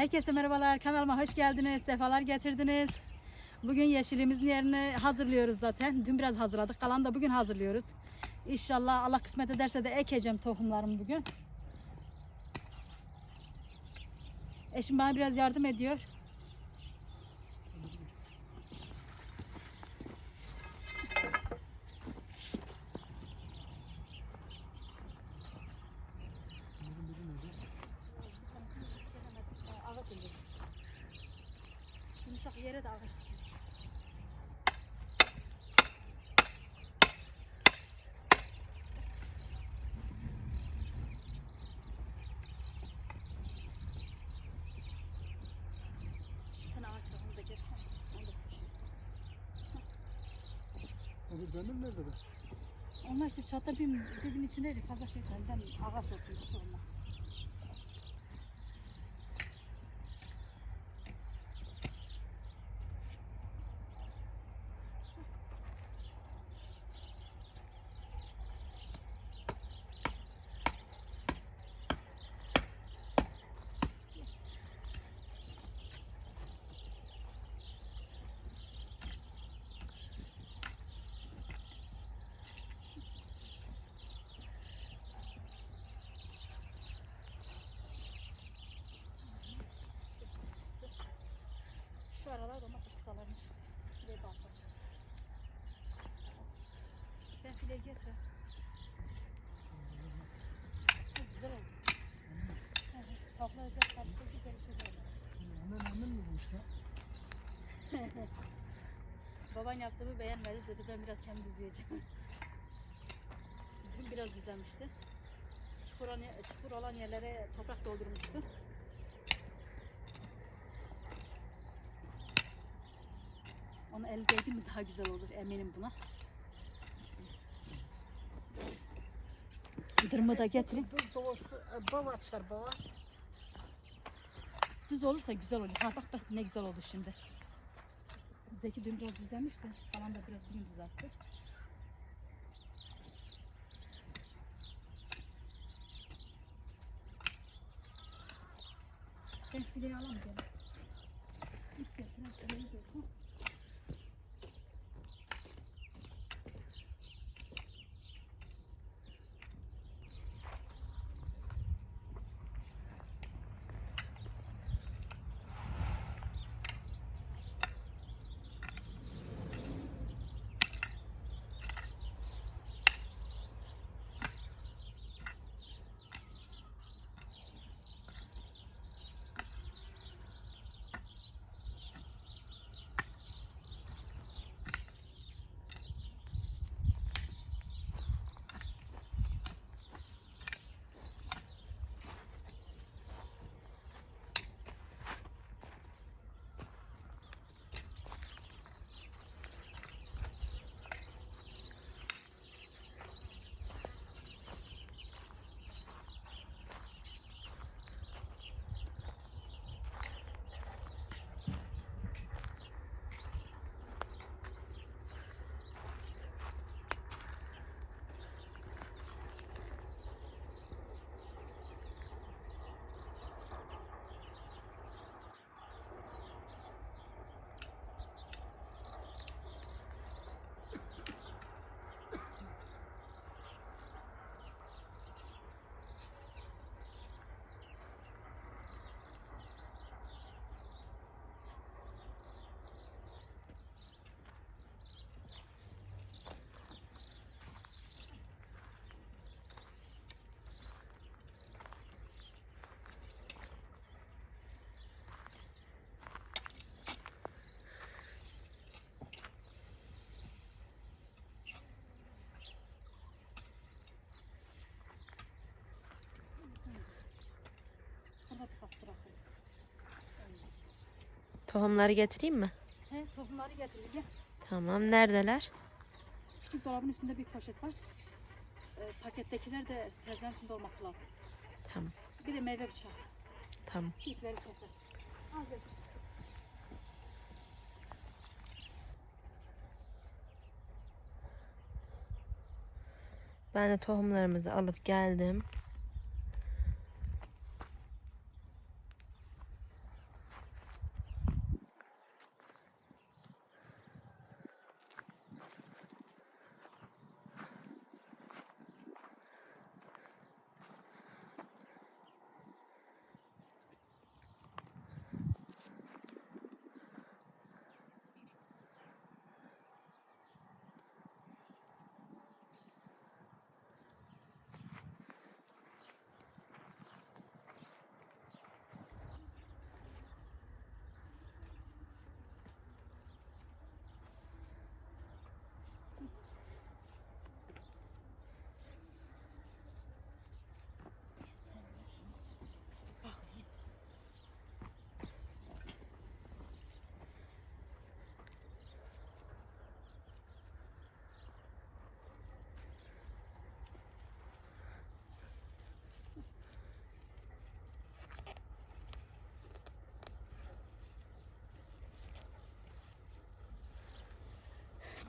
Herkese merhabalar. Kanalıma hoş geldiniz. Sefalar getirdiniz. Bugün yeşilimizin yerini hazırlıyoruz zaten. Dün biraz hazırladık. Kalan da bugün hazırlıyoruz. İnşallah Allah kısmet ederse de ekeceğim tohumlarımı bugün. Eşim bana biraz yardım ediyor. Ağaç indir. Yumuşak yere de ağaç dikin. Bir tane onu da. Öbür demir nerede be? Onlar işte çatı bir birbirinin içindeydi. Fazla şey kaldı. Ağaç oturmuş şey olmaz. Şu aralar olmazsa kısalarmış. Fileyi bağlar. Ben fileyi getireyim. Ha, güzel oldu. Evet, mi bu işte? Baban yaptığımı beğenmedi dedi ben biraz kendi düzleyeceğim. Dün biraz düzlemişti. Çukur çukur olan yerlere toprak doldurmuştu. Onu el değdi mi daha güzel olur eminim buna. Dırmı da getireyim. Bu soğuştu. e, Bava açar bava. Düz olursa güzel olur. Ha bak bak ne güzel oldu şimdi. Zeki dün biraz düzlemişti. Falan da biraz bugün düzeltti. Ben fileyi alamayacağım. İp getir, fileyi getir. Tohumları getireyim mi? He, tohumları getireceğim. Tamam. Neredeler? Küçük dolabın üstünde bir poşet var. Ee, pakettekiler de tezgahın üstünde olması lazım. Tamam. Bir de meyve bıçağı. Tamam. İpleri keser. Al getir. Ben de tohumlarımızı alıp geldim.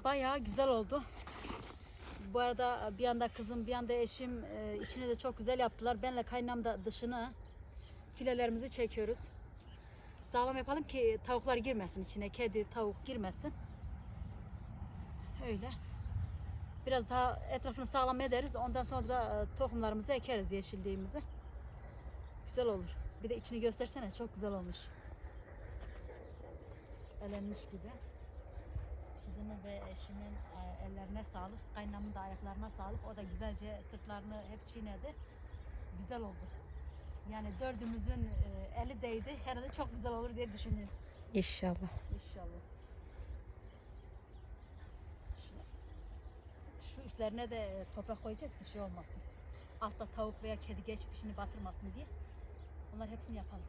Bayağı güzel oldu. Bu arada bir anda kızım bir anda eşim e, içini de çok güzel yaptılar. Benle kaynam da dışını filelerimizi çekiyoruz. Sağlam yapalım ki tavuklar girmesin içine. Kedi, tavuk girmesin. Öyle. Biraz daha etrafını sağlam ederiz. Ondan sonra da e, tohumlarımızı ekeriz yeşilliğimizi. Güzel olur. Bir de içini göstersene. Çok güzel olmuş. Elenmiş gibi. Kızımın ve eşimin e, ellerine sağlık. Kaynamın da ayaklarına sağlık. O da güzelce sırtlarını hep çiğnedi. Güzel oldu. Yani dördümüzün e, eli değdi. Herhalde çok güzel olur diye düşünüyorum. İnşallah. İnşallah. Şu, şu üstlerine de e, toprak koyacağız ki şey olmasın. Altta tavuk veya kedi geçmişini batırmasın diye. Bunlar hepsini yapalım.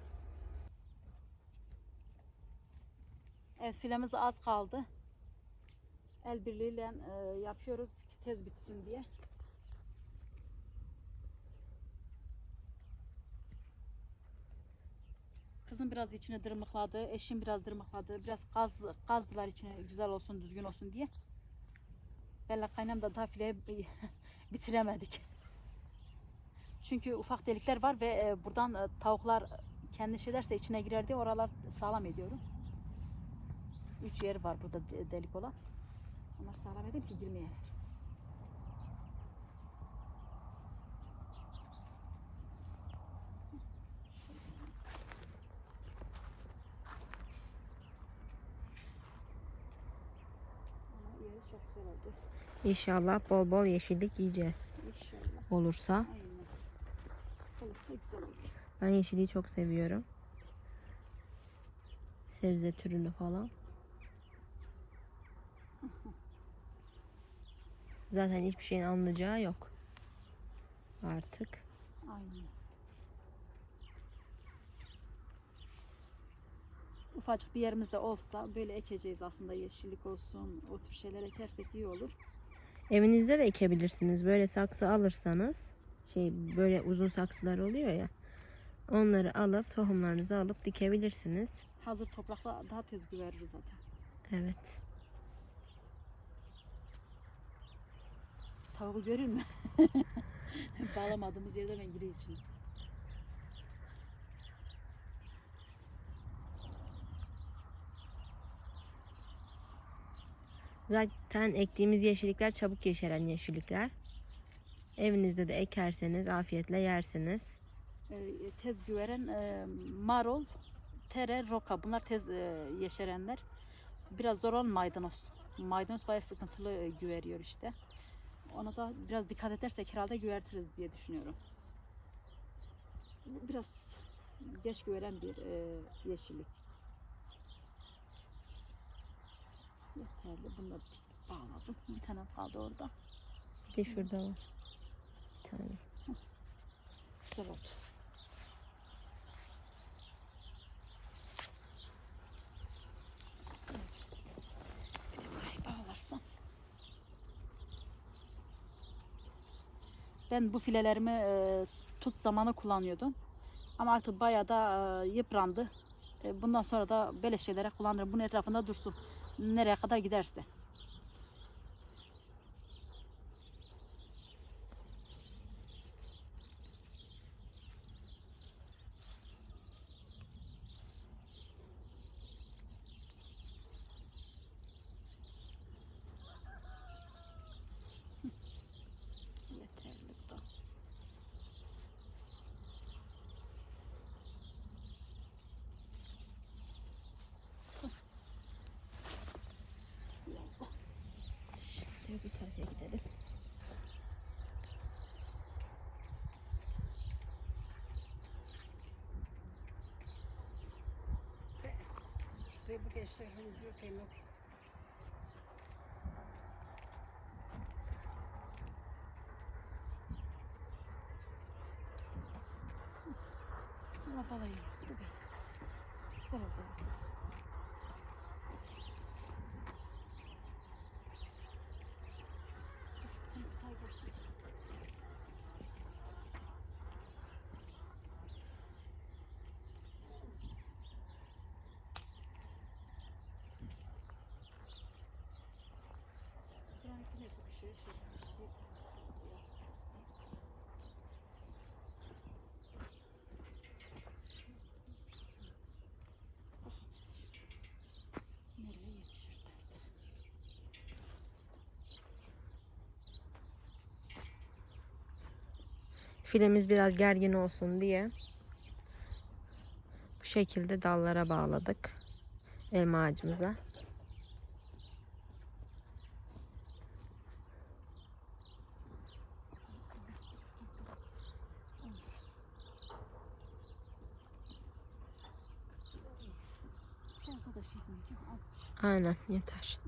Evet filemiz az kaldı. El birliğiyle e, yapıyoruz ki tez bitsin diye. Kızım biraz içine dırmıkladı, eşim biraz dırmıkladı. Biraz gaz, gazdılar içine güzel olsun, düzgün olsun diye. Bella kaynam da daha fileyi bitiremedik. Çünkü ufak delikler var ve e, buradan e, tavuklar kendi şey derse içine girer diye oralar sağlam ediyorum. Üç yer var burada de- delik olan. Onlar sağlam edeyim ki girmeyeler. Ama yeri çok güzel oldu. İnşallah bol bol yeşillik yiyeceğiz. İnşallah. Olursa. Aynen. Olursa güzel olur. Ben yeşilliği çok seviyorum. Sebze türünü falan. Zaten hiçbir şeyin alınacağı yok. Artık. Aynen. Ufacık bir yerimizde olsa böyle ekeceğiz aslında yeşillik olsun o tür şeyler ekersek iyi olur. Evinizde de ekebilirsiniz. Böyle saksı alırsanız şey böyle uzun saksılar oluyor ya. Onları alıp tohumlarınızı alıp dikebilirsiniz. Hazır toprakla daha tez güverir zaten. Evet. Tavuğu görür mü? Bağlamadığımız yerde ben giriyor için. Zaten ektiğimiz yeşillikler çabuk yeşeren yeşillikler. Evinizde de ekerseniz afiyetle yersiniz. Ee, tez güveren e, marul, tere, roka bunlar tez e, yeşerenler. Biraz zor olan maydanoz. Maydanoz bayağı sıkıntılı e, güveriyor işte. Ona da biraz dikkat edersek herhalde güvertiriz diye düşünüyorum. Biraz geç güveren bir e, yeşillik. Yeterli. Bunu da bağladım. Bir tane kaldı orada. Bir de şurada var. Bir tane. Güzel oldu. Evet. Bir de burayı bağlarsam. Ben bu filelerimi e, tut zamanı kullanıyordum. Ama artık bayağı da e, yıprandı. E, bundan sonra da böyle şeylere kullanırım. Bunun etrafında dursun. Nereye kadar giderse. Yeterli bu da. Şimdi bu tarafa gidelim. Ve bu gençler hani diyor ki yok. Allah balayı. Güzel oldu. Dur, bir tane kayboldu. Şey şey. Artık. Filemiz biraz gergin olsun diye bu şekilde dallara bağladık elma ağacımıza. Fazla da şey etmeyeceğim. Az bir şey. Aynen yeter.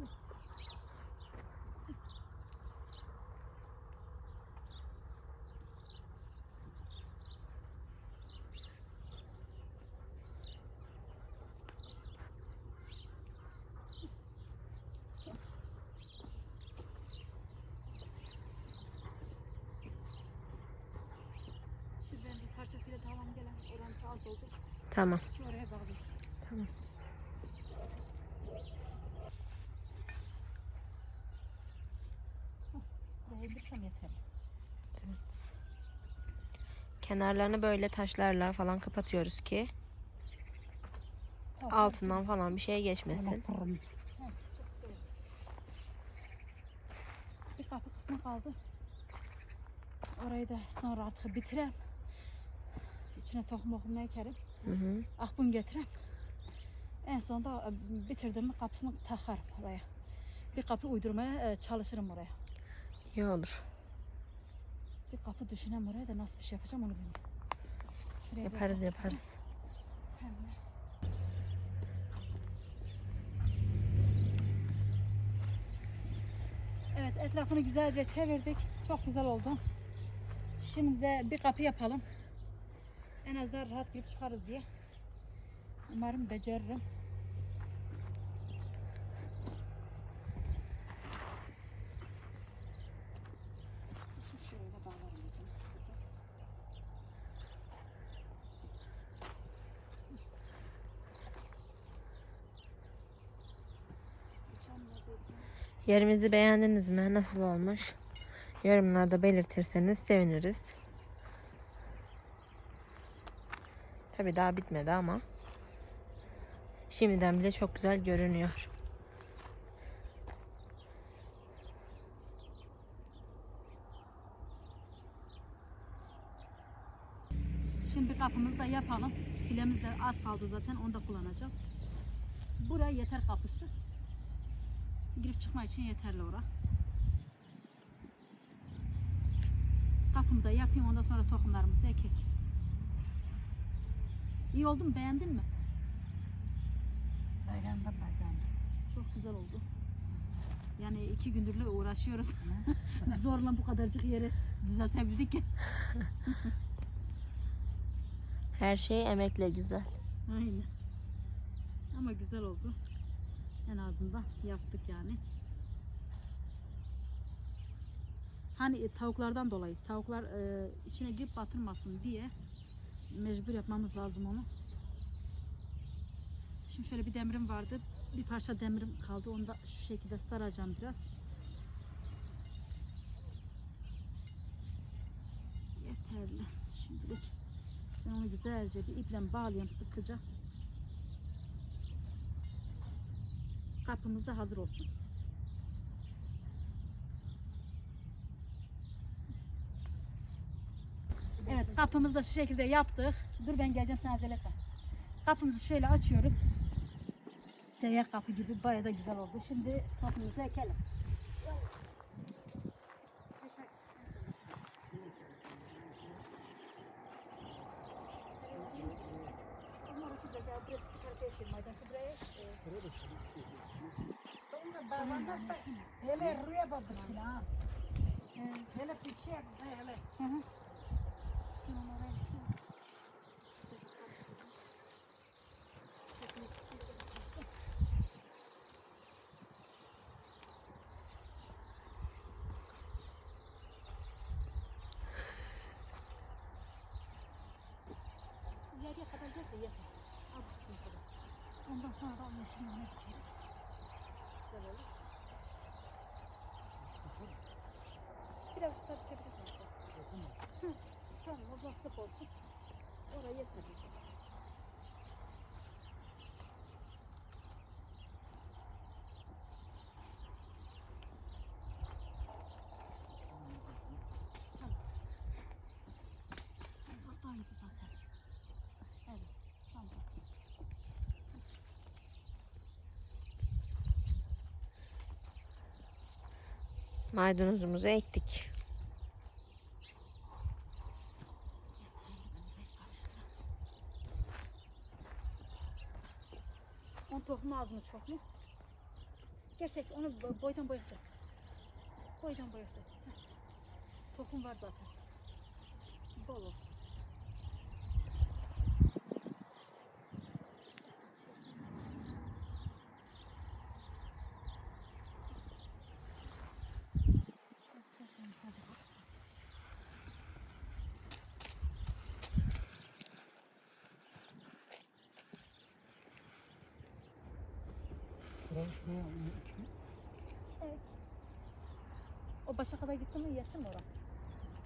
Şimdi ben bir parça file tamam gelen oran az oldu. Tamam. Ki oraya bağlayayım. Tamam. İndirsem yeter. Evet. Kenarlarını böyle taşlarla falan kapatıyoruz ki Tamam. altından falan bir şey geçmesin. Heh, çok güzel oldu. Bir kapı kısmı kaldı. Orayı da sonra artık bitirem. İçine tohum okum ekerim. Hı hı. Akbun getirem. En sonunda e, bitirdim mi kapısını takarım oraya. Bir kapı uydurmaya e, çalışırım oraya. İyi olur. Bir kapı düşünem oraya da nasıl bir şey yapacağım onu bilmiyorum. Şuraya Yaparız kapı- yaparız. Hemen. Evet etrafını güzelce çevirdik. Çok güzel oldu. Şimdi de bir kapı yapalım. En azından rahat girip çıkarız diye. Umarım beceririm. Şimdi şuraya da bağlarım diyeceğim. Geçen neredeydi? Yerimizi beğendiniz mi? Nasıl olmuş? Yorumlarda belirtirseniz seviniriz. Tabi daha bitmedi ama şimdiden bile çok güzel görünüyor. Şimdi kapımızı da yapalım. Filemiz de az kaldı zaten onu da kullanacağım. Buraya yeter kapısı. Girip çıkma için yeterli ora. Kapımı da yapayım ondan sonra tohumlarımızı ekek. İyi oldu mu? Beğendin mi? Beğendim beğendim. Çok güzel oldu. Yani iki gündürle uğraşıyoruz. Zorla bu kadarcık yeri düzeltebildik. Her şey emekle güzel. Aynen. Ama güzel oldu. En azından yaptık yani. Hani e, tavuklardan dolayı tavuklar e, içine girip batırmasın diye mecbur yapmamız lazım onu. Şimdi şöyle bir demirim vardı. Bir parça demirim kaldı. Onu da şu şekilde saracağım biraz. Yeterli. Şimdilik ben onu güzelce bir iple bağlayayım sıkıca. Kapımız da hazır olsun. Evet kapımızı da şu şekilde yaptık. Dur ben geleceğim sen acele etme. Kapımızı şöyle açıyoruz. Seyyar kapı gibi bayağı da güzel oldu. Şimdi kapımızı ekelim. Sonra bağlanmazsa rüya babasın ha. Hele pişer hele kadar gelse yeter. Al bu kısmı kadar. Ondan nane dikeriz. Güzel olur. birazcık daha dikebilirsin. Hı, Tamam o zaman sık olsun. Oraya yetmedi. Oradaydı zaten. Evet. Tamam. Maydanozumuzu ektik. On tohumu az mı çok mu? Gerçek onu bo- boydan boya sık. Boydan boya sık. Tohum var zaten. Bol olsun. Sen sen sadece karıştır. Şuraya O başa kadar gitti mi yetti mi oraya?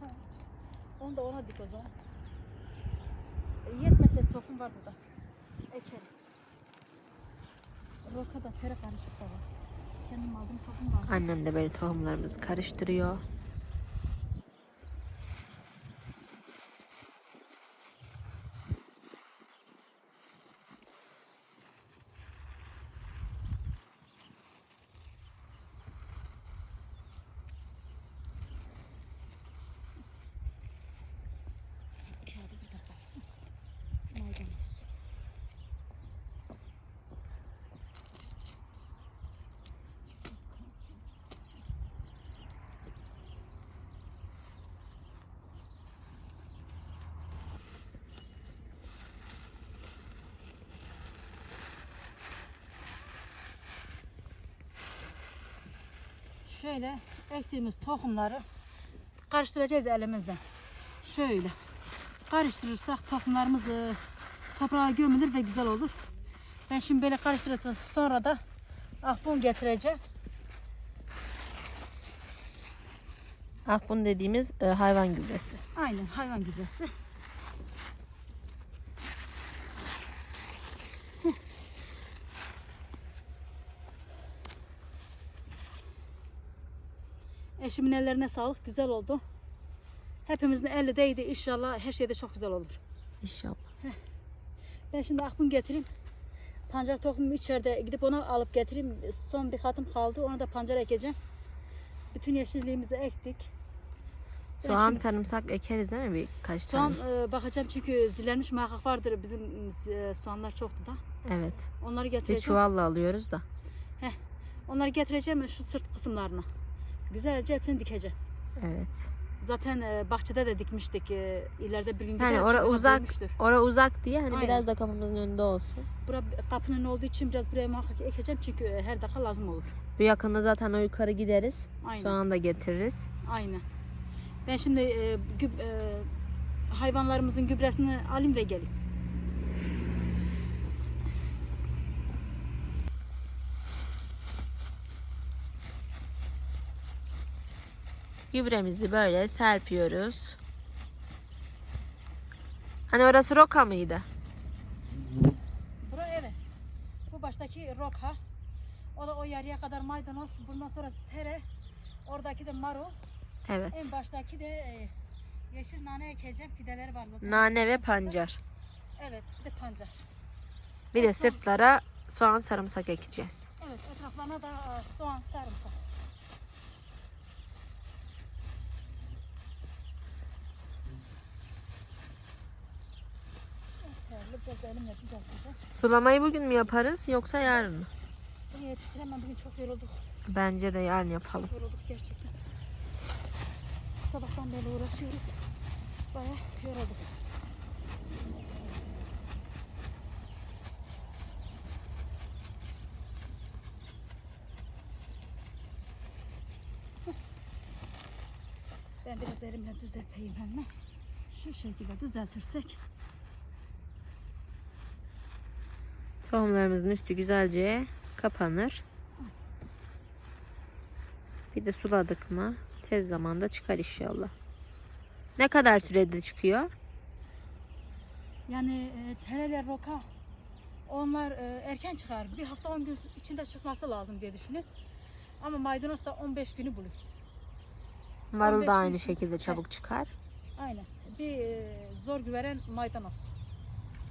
Tamam. Onu da ona dik o zaman. E, tohum var burada. Ekeriz. Roka da tere karışık da var. Kendim aldım tohum var. Annem de böyle tohumlarımızı karıştırıyor. Kağıdı bir de kalsın. Maydanoz. Şöyle ektiğimiz tohumları karıştıracağız elimizle. Şöyle karıştırırsak tohumlarımız e, toprağa gömülür ve güzel olur. Ben şimdi böyle karıştırıp sonra da ahbun getireceğim. Ahbun dediğimiz e, hayvan gübresi. Aynen hayvan gübresi. Eşimin ellerine sağlık. Güzel oldu. Hepimizin eli değdi. İnşallah her şey de çok güzel olur. İnşallah. Ben şimdi akbun getireyim. Pancar tohumumu içeride gidip onu alıp getireyim. Son bir katım kaldı. Ona da pancar ekeceğim. Bütün yeşilliğimizi ektik. Ben Soğan şimdi- sarımsak ekeriz değil mi birkaç Soğan tane? e, bakacağım çünkü zilenmiş muhakkak vardır. Bizim e, soğanlar çoktu da. Evet. Onları Biz getireceğim. çuvalla alıyoruz da. Onları getireceğim şu sırt kısımlarına. Güzelce hepsini dikeceğim. Evet. Zaten e, bahçede de dikmiştik. E, ileride bir gün Yani gideriz. ora çünkü ona uzak, büyümüştür. ora uzak diye hani Aynen. biraz da kapımızın önünde olsun. Bura kapının olduğu için biraz buraya muhakkak ekeceğim çünkü e, her dakika lazım olur. Bu yakında zaten o yukarı gideriz. Aynen. Soğan da getiririz. Aynen. Ben şimdi e, güb- e, hayvanlarımızın gübresini alayım ve geleyim. Gübremizi böyle serpiyoruz. Hani orası roka mıydı? Bura evet. Bu baştaki roka. O da o yarıya kadar maydanoz. Bundan sonra tere. Oradaki de marul. Evet. En baştaki de e, yeşil nane ekeceğim. Fideleri var zaten. Nane ve pancar. Evet, bir de pancar. Bir de sırtlara soğan sarımsak ekeceğiz. Evet, etraflarına da e, soğan, sarımsak. Yeterli, biraz elimle düzelteceğim. Sulamayı bugün mü yaparız yoksa yarın mı? Bunu yetiştiremem, bugün çok yorulduk. Bence de yarın yapalım. Çok yorulduk gerçekten. Sabahtan beri uğraşıyoruz. Bayağı yorulduk. Ben biraz elimle düzelteyim hemen. Şu şekilde düzeltirsek Tohumlarımızın üstü güzelce kapanır. Bir de suladık mı Tez zamanda çıkar inşallah. Ne kadar sürede çıkıyor? Yani e, tereler, roka onlar e, erken çıkar. Bir hafta 10 gün içinde çıkması lazım diye düşünüyorum. Ama maydanoz da 15 günü buluyor. Marul 15 da aynı şekilde çabuk çıkar. Aynen. Bir e, zor güveren maydanoz.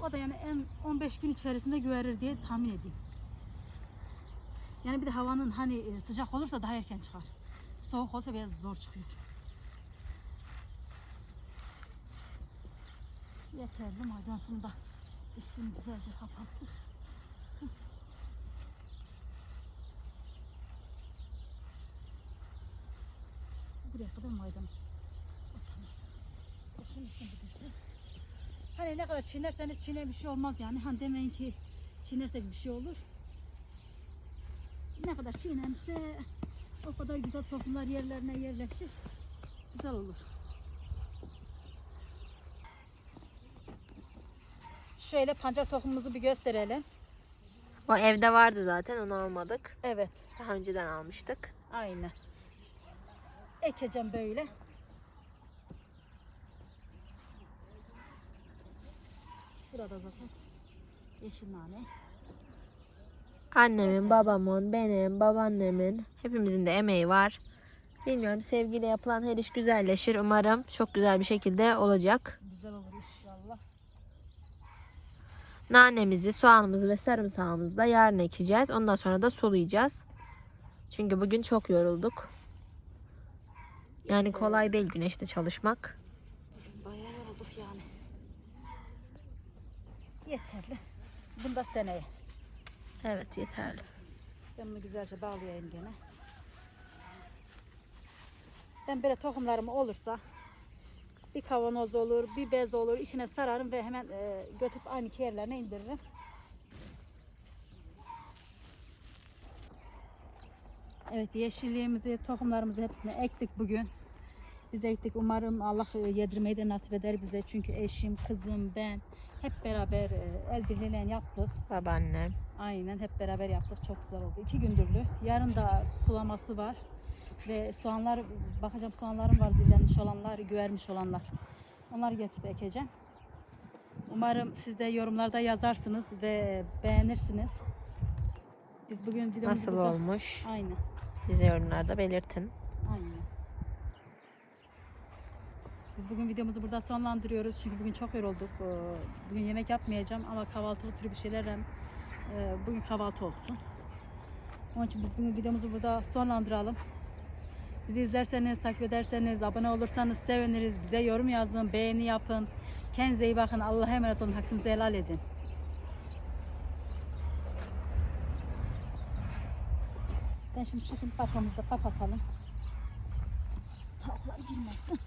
O da yani en 15 gün içerisinde güverir diye tahmin edeyim. Yani bir de havanın hani e, sıcak olursa daha erken çıkar. Soğuk olsa biraz zor çıkıyor. Yeterli maydanozunu da üstünü güzelce kapattık. Buraya kadar maydanoz. O şunun üstüne. Hani ne kadar çiğnerseniz çiğne bir şey olmaz yani. Hani demeyin ki çiğnersek bir şey olur. Ne kadar çiğnenirse o kadar güzel tohumlar yerlerine yerleşir. Güzel olur. Şöyle pancar tohumumuzu bir gösterelim. O evde vardı zaten onu almadık. Evet. Daha önceden almıştık. Aynen. Ekeceğim böyle. Şurada zaten yeşil nane. Annemin, babamın, benim, babaannemin hepimizin de emeği var. Bilmiyorum sevgiyle yapılan her iş güzelleşir. Umarım çok güzel bir şekilde olacak. Güzel olur inşallah. Nanemizi, soğanımızı ve sarımsağımızı da yarın ekeceğiz. Ondan sonra da sulayacağız. Çünkü bugün çok yorulduk. Yani kolay değil güneşte çalışmak. Bayağı yorulduk yani. Yeterli. Bunu da seneye. Evet yeterli. Ben bunu güzelce bağlayayım gene. Ben böyle tohumlarım olursa bir kavanoz olur, bir bez olur, içine sararım ve hemen e, götürüp aynı yerlerine indiririm. Evet yeşilliğimizi, tohumlarımızı hepsini ektik bugün. Biz ektik. Umarım Allah e, yedirmeyi de nasip eder bize. Çünkü eşim, kızım, ben hep beraber e, el birliğiyle yaptık. Babaannem. Aynen hep beraber yaptık. Çok güzel oldu. İki gündürlü. Yarın da sulaması var. Ve soğanlar, bakacağım soğanlarım var zillenmiş olanlar, güvermiş olanlar. Onları getirip ekeceğim. Umarım siz de yorumlarda yazarsınız ve beğenirsiniz. Biz bugün videomuzu Nasıl burada... olmuş? Aynen. Bize yorumlarda belirtin. Aynen. Biz bugün videomuzu burada sonlandırıyoruz. Çünkü bugün çok yorulduk. Ee, Bugün yemek yapmayacağım ama kahvaltılık türü bir şeylerle e, bugün kahvaltı olsun. Onun için biz bugün videomuzu burada sonlandıralım. Bizi izlerseniz, takip ederseniz, abone olursanız seviniriz. Bize yorum yazın, beğeni yapın. Kendinize iyi bakın. Allah'a emanet olun. Hakkınızı helal edin. Ben şimdi çıkayım kapımızı da kapatalım. Tavuklar girmesin.